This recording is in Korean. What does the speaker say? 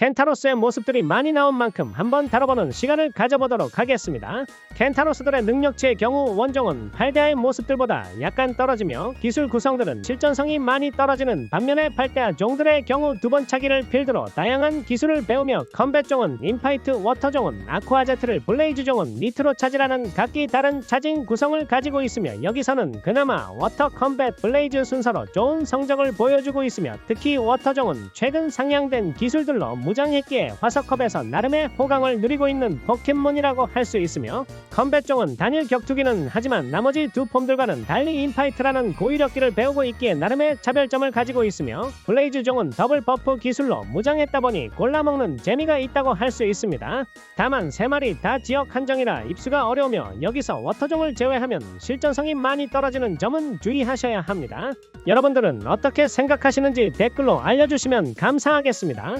켄타로스의 모습들이 많이 나온 만큼 한번 다뤄보는 시간을 가져보도록 하겠습니다. 켄타로스들의 능력치의 경우 원종은 8대의 모습들보다 약간 떨어지며 기술 구성들은 실전성이 많이 떨어지는 반면에 8대와 종들의 경우 두 번 차기를 필두로 다양한 기술을 배우며 컴뱃 종은 인파이트 워터 종은 아쿠아 제트를 블레이즈 종은 니트로 차지라는 각기 다른 차진 구성을 가지고 있으며 여기서는 그나마 워터 컴뱃 블레이즈 순서로 좋은 성적을 보여주고 있으며 특히 워터 종은 최근 상향된 기술들로 무장했기에 화석컵에서 나름의 호강을 누리고 있는 포켓몬이라고 할 수 있으며 컴뱃 종은 단일 격투기는 하지만 나머지 두 폼들과는 달리 인파이트라는 고위력기를 배우고 있기에 나름의 차별점을 가지고 있으며 블레이즈 종은 더블 버프 기술로 무장했다 보니 골라먹는 재미가 있다고 할 수 있습니다. 다만 세 마리 다 지역 한정이라 입수가 어려우며 여기서 워터종을 제외하면 실전성이 많이 떨어지는 점은 주의하셔야 합니다. 여러분들은 어떻게 생각하시는지 댓글로 알려주시면 감사하겠습니다.